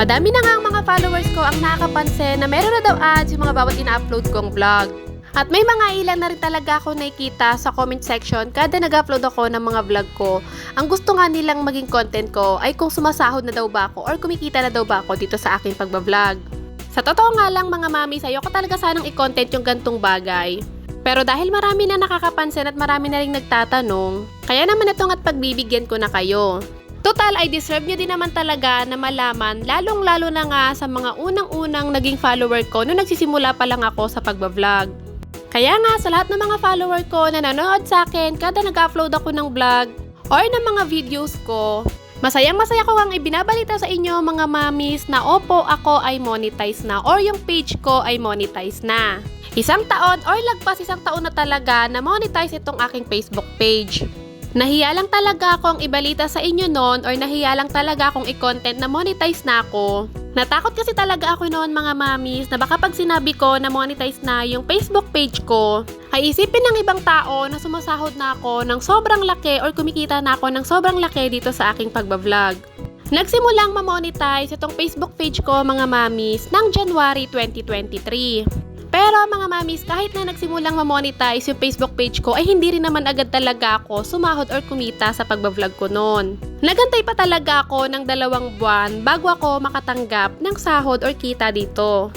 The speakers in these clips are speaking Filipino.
Madami na nga ang mga followers ko ang nakakapansin na meron na daw ads yung mga bawat ina-upload kong vlog. At may mga ilan na rin talaga ako nakikita sa comment section kada nag-upload ako ng mga vlog ko. Ang gusto nga nilang maging content ko ay kung sumasahod na daw ba ako or kumikita na daw ba ako dito sa aking pagbablog. Sa totoo nga lang mga mami, sa'yo ko talaga sanang i-content yung gantong bagay. Pero dahil marami na nakakapansin at marami na rin nagtatanong, kaya naman itong at pagbibigyan ko na kayo. Total, ay deserve nyo din naman talaga na malaman, lalong-lalo na nga sa mga unang-unang naging follower ko nung nagsisimula pa lang ako sa pagbablog. Kaya nga, sa lahat ng mga follower ko na nanonood sa akin kada nag-upload ako ng vlog or ng mga videos ko, masayang masaya ko ang ibinabalita sa inyo mga mamis na opo ako ay monetize na or yung page ko ay monetize na. Isang taon or lagpas isang taon na talaga na monetize itong aking Facebook page. Nahiya lang talaga akong ibalita sa inyo noon or nahiya lang talaga akong i-content na monetize na ako. Natakot kasi talaga ako noon mga mamis na baka pag sinabi ko na monetize na yung Facebook page ko, ay isipin ng ibang tao na sumasahod na ako ng sobrang laki or kumikita na ako ng sobrang laki dito sa aking pagbablog. Nagsimulang ma-monetize itong Facebook page ko mga mamis ng January 2023. Pero mga mamis, kahit na nagsimulang ma-monetize yung Facebook page ko, ay hindi rin naman agad talaga ako sumahod or kumita sa pagbablog ko noon. Nagantay pa talaga ako ng dalawang buwan bago ako makatanggap ng sahod or kita dito.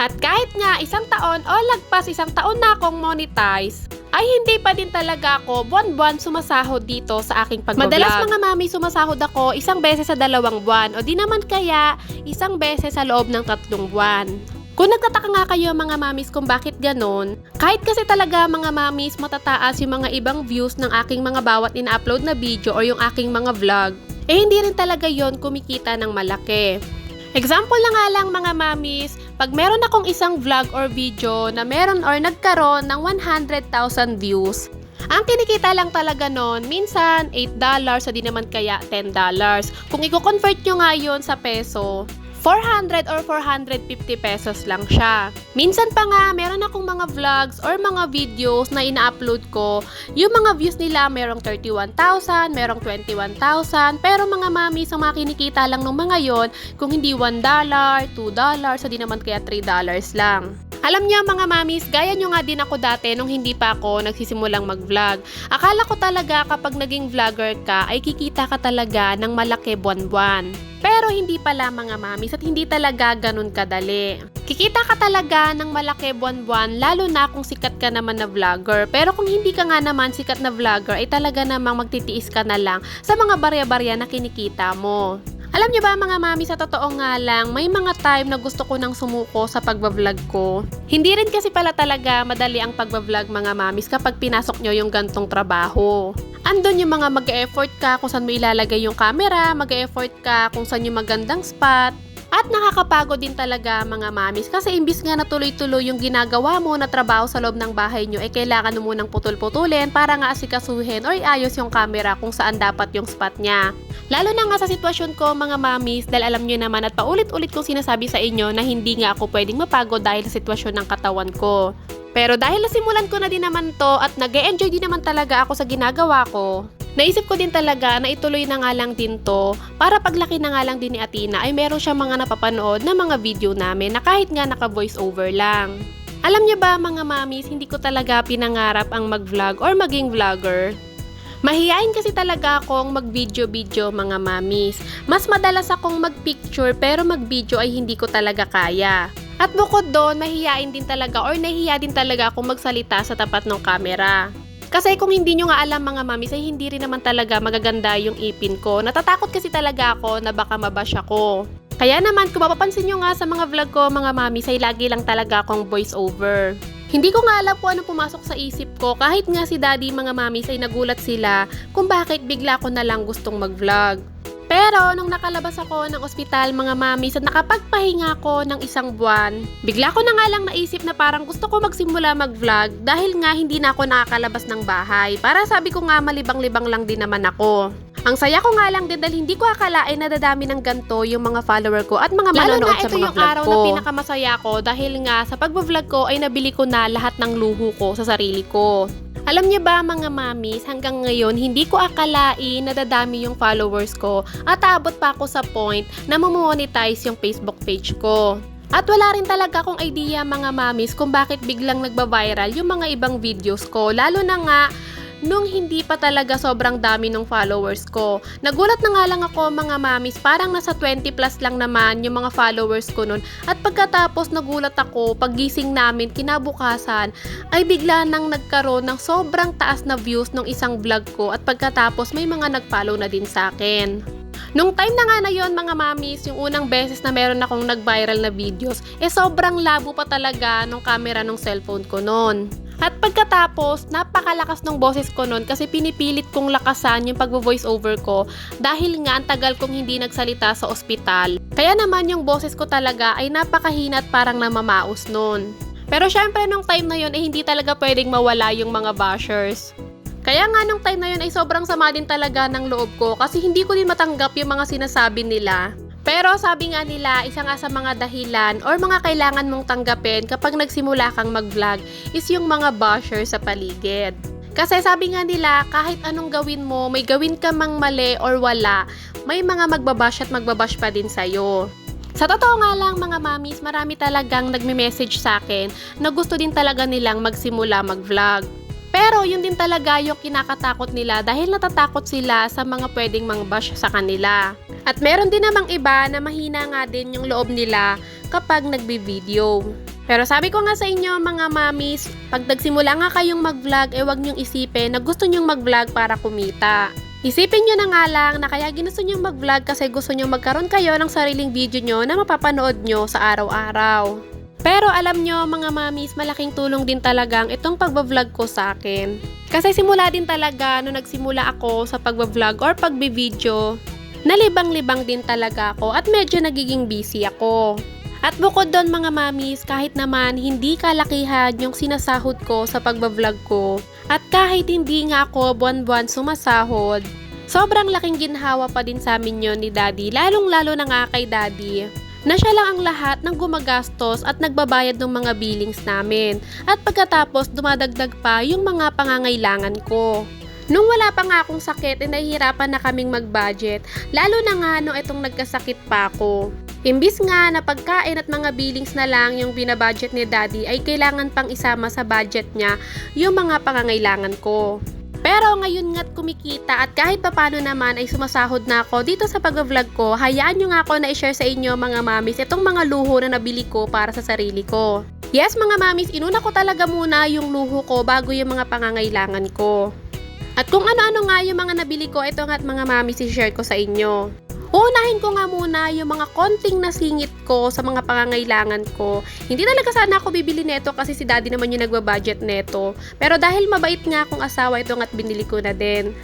At kahit nga isang taon o lagpas isang taon na akong monetize, ay hindi pa din talaga ako buwan-buwan sumasahod dito sa aking pagbablog. Madalas mga mami sumasahod ako isang beses sa dalawang buwan o di naman kaya isang beses sa loob ng tatlong buwan. Kung nagtataka nga kayo mga mamis kung bakit ganon, kahit kasi talaga mga mamis matataas yung mga ibang views ng aking mga bawat ina-upload na video or yung aking mga vlog, eh hindi rin talaga yon kumikita ng malaki. Example na nga lang mga mamis, pag meron akong isang vlog or video na meron or nagkaroon ng 100,000 views, ang kinikita lang talaga nun, minsan $8 o di naman kaya $10. Kung i-convert nyo nga yun sa peso, 400 or 450 pesos lang siya. Minsan pa nga, meron akong mga vlogs or mga videos na ina-upload ko. Yung mga views nila, merong 31,000, merong 21,000. Pero mga mami, sa mga kinikita lang ng mga yon, kung hindi $1, $2, so di naman kaya $3 lang. Alam niyo mga mamis, gaya nyo nga din ako dati nung hindi pa ako nagsisimulang mag-vlog. Akala ko talaga kapag naging vlogger ka ay kikita ka talaga ng malaki buwan-buwan. Pero hindi pala mga mamis at hindi talaga ganun kadali. Kikita ka talaga ng malaki buwan-buwan lalo na kung sikat ka naman na vlogger. Pero kung hindi ka nga naman sikat na vlogger ay talaga namang magtitiis ka na lang sa mga barya-barya na kinikita mo. Alam niyo ba mga mami, sa totoo nga lang, may mga time na gusto ko nang sumuko sa pagbablog ko. Hindi rin kasi pala talaga madali ang pagbablog mga mamis kapag pinasok nyo yung gantong trabaho. Andun yung mga mag-effort ka kung saan mo ilalagay yung camera, mag-effort ka kung saan yung magandang spot, at nakakapagod din talaga mga mamis kasi imbis nga na tuloy-tuloy yung ginagawa mo na trabaho sa loob ng bahay nyo, eh kailangan mo munang putol-putulin para nga asikasuhin or iayos yung camera kung saan dapat yung spot niya. Lalo na nga sa sitwasyon ko mga mamis dahil alam nyo naman at paulit-ulit kong sinasabi sa inyo na hindi nga ako pwedeng mapagod dahil sa sitwasyon ng katawan ko. Pero dahil nasimulan ko na din naman to at nag enjoy din naman talaga ako sa ginagawa ko, Naisip ko din talaga na ituloy na nga lang din to para paglaki na nga lang din ni Atina ay meron siya mga napapanood na mga video namin na kahit nga naka voice over lang. Alam niyo ba mga mamis, hindi ko talaga pinangarap ang mag-vlog or maging vlogger. Mahihain kasi talaga akong mag-video-video mga mamis. Mas madalas akong mag-picture pero mag-video ay hindi ko talaga kaya. At bukod doon, mahihain din talaga or nahihiya din talaga akong magsalita sa tapat ng camera. Kasi kung hindi nyo nga alam mga mamis ay hindi rin naman talaga magaganda yung ipin ko. Natatakot kasi talaga ako na baka mabash ako. Kaya naman kung mapapansin nyo nga sa mga vlog ko mga mamis ay lagi lang talaga akong voice over. Hindi ko nga alam kung ano pumasok sa isip ko kahit nga si daddy mga mamis ay nagulat sila kung bakit bigla ko na lang gustong mag-vlog. Pero nung nakalabas ako ng ospital mga mamis at nakapagpahinga ako ng isang buwan, bigla ko na nga lang naisip na parang gusto ko magsimula mag-vlog dahil nga hindi na ako nakakalabas ng bahay. Para sabi ko nga malibang-libang lang din naman ako. Ang saya ko nga lang din dahil hindi ko akalain na dadami ng ganto yung mga follower ko at mga manonood sa mga vlog ko. Lalo na ito yung araw na pinakamasaya ko dahil nga sa pag-vlog ko ay nabili ko na lahat ng luho ko sa sarili ko. Alam niyo ba mga mamis, hanggang ngayon hindi ko akalain na dadami yung followers ko at aabot pa ako sa point na mamonetize yung Facebook page ko. At wala rin talaga akong idea mga mamis kung bakit biglang nagba-viral yung mga ibang videos ko. Lalo na nga nung hindi pa talaga sobrang dami ng followers ko. Nagulat na nga lang ako mga mamis, parang nasa 20 plus lang naman yung mga followers ko nun. At pagkatapos nagulat ako, paggising namin kinabukasan, ay bigla nang nagkaroon ng sobrang taas na views ng isang vlog ko at pagkatapos may mga nag-follow na din sa akin. Nung time na nga na yon mga mamis, yung unang beses na meron akong nag-viral na videos, eh sobrang labo pa talaga nung camera ng cellphone ko noon. At pagkatapos, napakalakas ng boses ko noon kasi pinipilit kong lakasan yung pag-voice over ko dahil nga ang tagal kong hindi nagsalita sa ospital. Kaya naman yung boses ko talaga ay napakahina at parang namamaos noon. Pero syempre nung time na yon ay hindi talaga pwedeng mawala yung mga bashers. Kaya nga nung time na yun ay sobrang sama din talaga ng loob ko kasi hindi ko din matanggap yung mga sinasabi nila. Pero sabi nga nila, isa nga sa mga dahilan or mga kailangan mong tanggapin kapag nagsimula kang mag-vlog is yung mga basher sa paligid. Kasi sabi nga nila, kahit anong gawin mo, may gawin ka mang mali or wala, may mga magbabash at magbabash pa din sa'yo. Sa totoo nga lang mga mamis, marami talagang nagme-message sa akin na gusto din talaga nilang magsimula mag-vlog. Pero yun din talaga yung kinakatakot nila dahil natatakot sila sa mga pwedeng mang-bash sa kanila. At meron din namang iba na mahina nga din yung loob nila kapag nagbi-video. Pero sabi ko nga sa inyo mga mamis, pag nagsimula nga kayong mag-vlog, eh wag niyong isipin na gusto niyong mag-vlog para kumita. Isipin nyo na nga lang na kaya ginusto nyo mag-vlog kasi gusto nyo magkaroon kayo ng sariling video nyo na mapapanood nyo sa araw-araw. Pero alam nyo mga mamis, malaking tulong din talagang itong pagbablog ko sa akin. Kasi simula din talaga nung nagsimula ako sa pagbablog or pagbi-video, nalibang-libang din talaga ako at medyo nagiging busy ako. At bukod doon mga mamis, kahit naman hindi kalakihan yung sinasahod ko sa pagbablog ko, at kahit hindi nga ako buwan-buwan sumasahod, sobrang laking ginhawa pa din sa amin yon ni daddy, lalong-lalo na nga kay daddy na siya lang ang lahat ng gumagastos at nagbabayad ng mga billings namin. At pagkatapos dumadagdag pa yung mga pangangailangan ko. Nung wala pa nga akong sakit, eh, nahihirapan na kaming mag-budget. Lalo na nga nung itong nagkasakit pa ako. Imbis nga na pagkain at mga billings na lang yung binabudget ni daddy ay kailangan pang isama sa budget niya yung mga pangangailangan ko. Pero ngayon nga't kumikita at kahit papano naman ay sumasahod na ako dito sa pag-vlog ko, hayaan nyo nga ako na i-share sa inyo mga mamis itong mga luho na nabili ko para sa sarili ko. Yes mga mamis, inuna ko talaga muna yung luho ko bago yung mga pangangailangan ko. At kung ano-ano nga yung mga nabili ko, ito nga't mga mamis i-share ko sa inyo. Uunahin ko nga muna yung mga konting nasingit ko sa mga pangangailangan ko. Hindi talaga sana ako bibili neto kasi si daddy naman yung nagbabudget neto. Pero dahil mabait nga akong asawa ito nga't binili ko na din.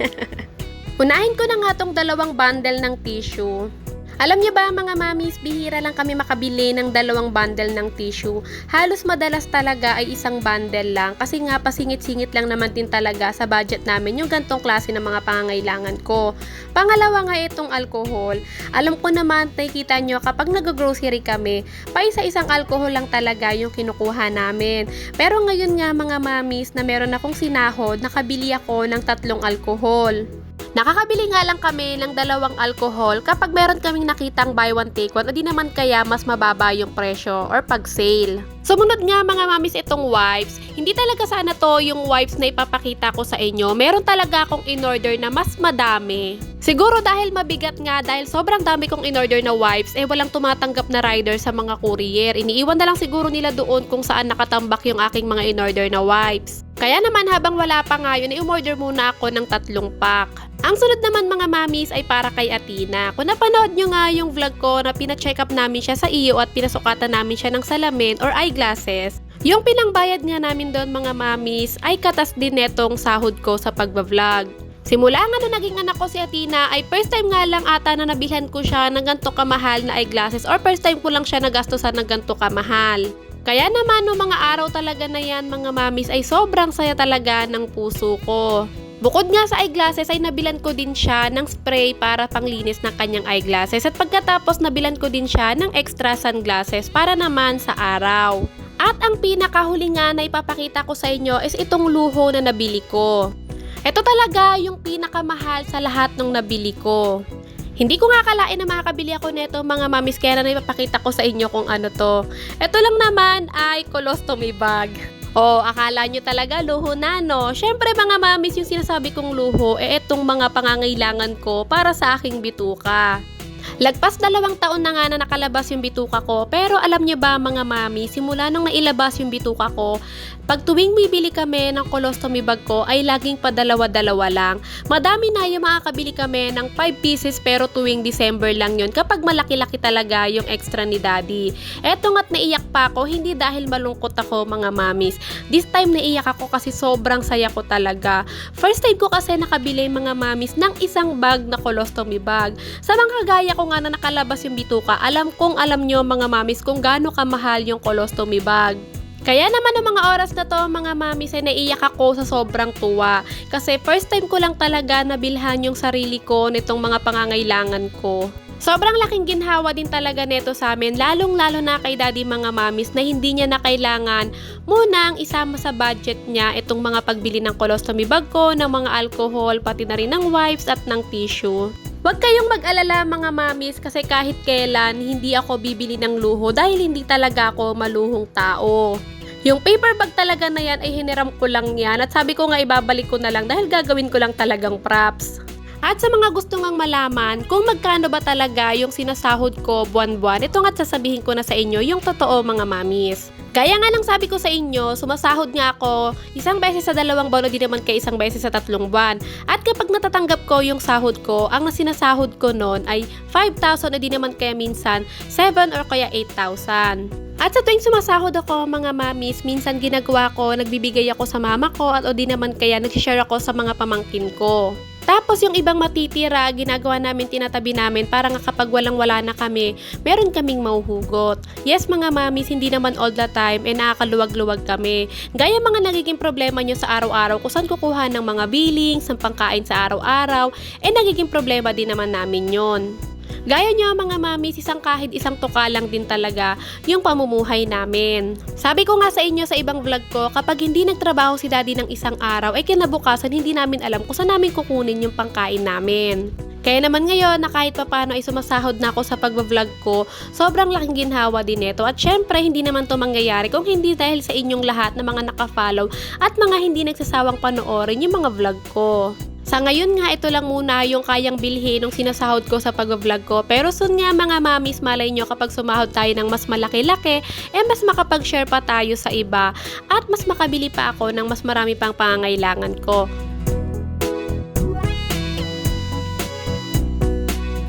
Unahin ko na nga tong dalawang bundle ng tissue. Alam niyo ba mga mamis, bihira lang kami makabili ng dalawang bundle ng tissue. Halos madalas talaga ay isang bundle lang kasi nga pasingit-singit lang naman din talaga sa budget namin yung gantong klase ng mga pangangailangan ko. Pangalawa nga itong alcohol. Alam ko naman, nakikita nyo kapag nag-grocery kami, pa isa-isang alcohol lang talaga yung kinukuha namin. Pero ngayon nga mga mamis na meron akong sinahod, nakabili ako ng tatlong alcohol. Nakakabili nga lang kami ng dalawang alcohol kapag meron kaming nakitang buy one take one o di naman kaya mas mababa yung presyo or pag sale. Sumunod nga mga mamis itong wipes. Hindi talaga sana to yung wipes na ipapakita ko sa inyo. Meron talaga akong in-order na mas madami. Siguro dahil mabigat nga dahil sobrang dami kong in-order na wipes eh walang tumatanggap na rider sa mga courier. Iniiwan na lang siguro nila doon kung saan nakatambak yung aking mga in-order na wipes. Kaya naman habang wala pa nga yun, i-order muna ako ng tatlong pack. Ang sunod naman mga mamis ay para kay Atina. Kung napanood nyo nga yung vlog ko na pina-check up namin siya sa iyo at pinasukatan namin siya ng salamin or eyeglasses, yung pinangbayad nga namin doon mga mamis ay katas din netong sahod ko sa pagbablog. Simula nga na naging anak ko si Atina ay first time nga lang ata na nabilhan ko siya ng ganito kamahal na eyeglasses or first time ko lang siya nagastosan ng ganito kamahal. Kaya naman no mga araw talaga na yan mga mamis ay sobrang saya talaga ng puso ko. Bukod nga sa eyeglasses ay nabilan ko din siya ng spray para panglinis ng kanyang eyeglasses at pagkatapos nabilan ko din siya ng extra sunglasses para naman sa araw. At ang pinakahuli nga na ipapakita ko sa inyo is itong luho na nabili ko. Ito talaga yung pinakamahal sa lahat ng nabili ko. Hindi ko nga akalain na makakabili ako nito mga mamis kaya na ipapakita ko sa inyo kung ano to. Ito lang naman ay colostomy bag. O, akala nyo talaga luho na, no? Siyempre mga mamis, yung sinasabi kong luho, eh itong mga pangangailangan ko para sa aking bituka. Lagpas dalawang taon na nga na nakalabas yung bituka ko, pero alam niyo ba mga mami, simula nung nailabas yung bituka ko, pag tuwing bibili kami ng colostomy bag ko ay laging padalawa-dalawa lang. Madami na yung makakabili kami ng 5 pieces pero tuwing December lang yon kapag malaki-laki talaga yung extra ni daddy. Eto nga't naiyak pa ako, hindi dahil malungkot ako mga mamis. This time naiyak ako kasi sobrang saya ko talaga. First time ko kasi nakabili mga mamis ng isang bag na colostomy bag. Sa mga kagaya ko nga na nakalabas yung bituka, alam kong alam nyo mga mamis kung gaano kamahal yung colostomy bag. Kaya naman ng mga oras na to mga mamis ay naiyak ako sa sobrang tuwa. Kasi first time ko lang talaga nabilhan yung sarili ko nitong mga pangangailangan ko. Sobrang laking ginhawa din talaga neto sa amin, lalong-lalo na kay daddy mga mamis na hindi niya na kailangan munang isama sa budget niya itong mga pagbili ng colostomy bag ko, ng mga alcohol, pati na rin ng wipes at ng tissue. Huwag kayong mag-alala mga mamis kasi kahit kailan hindi ako bibili ng luho dahil hindi talaga ako maluhong tao. Yung paper bag talaga na yan ay hiniram ko lang yan at sabi ko nga ibabalik ko na lang dahil gagawin ko lang talagang props. At sa mga gusto ngang malaman kung magkano ba talaga yung sinasahod ko buwan-buwan, ito nga't sasabihin ko na sa inyo yung totoo mga mamis. Gaya nga lang sabi ko sa inyo, sumasahod nga ako isang beses sa dalawang buwan o di naman kay isang beses sa tatlong buwan. At kapag natatanggap ko yung sahod ko, ang nasinasahod ko noon ay 5,000 o di naman kaya minsan 7 or kaya 8,000. At sa tuwing sumasahod ako mga mamis, minsan ginagawa ko, nagbibigay ako sa mama ko at o di naman kaya nagsishare ako sa mga pamangkin ko. Tapos yung ibang matitira, ginagawa namin, tinatabi namin para nga kapag walang-wala na kami, meron kaming mauhugot. Yes mga mamis, hindi naman all the time, eh nakakaluwag-luwag kami. Gaya mga nagiging problema nyo sa araw-araw kung saan kukuha ng mga billings, ng pangkain sa araw-araw, eh nagiging problema din naman namin yon. Gaya nyo mga mami, isang kahit isang tuka lang din talaga yung pamumuhay namin. Sabi ko nga sa inyo sa ibang vlog ko, kapag hindi nagtrabaho si daddy ng isang araw, ay kinabukasan hindi namin alam kung saan namin kukunin yung pangkain namin. Kaya naman ngayon na kahit papano ay sumasahod na ako sa pagbablog ko, sobrang laking ginhawa din ito. At syempre, hindi naman to mangyayari kung hindi dahil sa inyong lahat na mga nakafollow at mga hindi nagsasawang panoorin yung mga vlog ko. Sa ngayon nga, ito lang muna yung kayang bilhin ng sinasahod ko sa pag-vlog ko. Pero soon nga mga mamis, malay nyo kapag sumahod tayo ng mas malaki-laki, eh mas makapag-share pa tayo sa iba at mas makabili pa ako ng mas marami pang pangangailangan ko.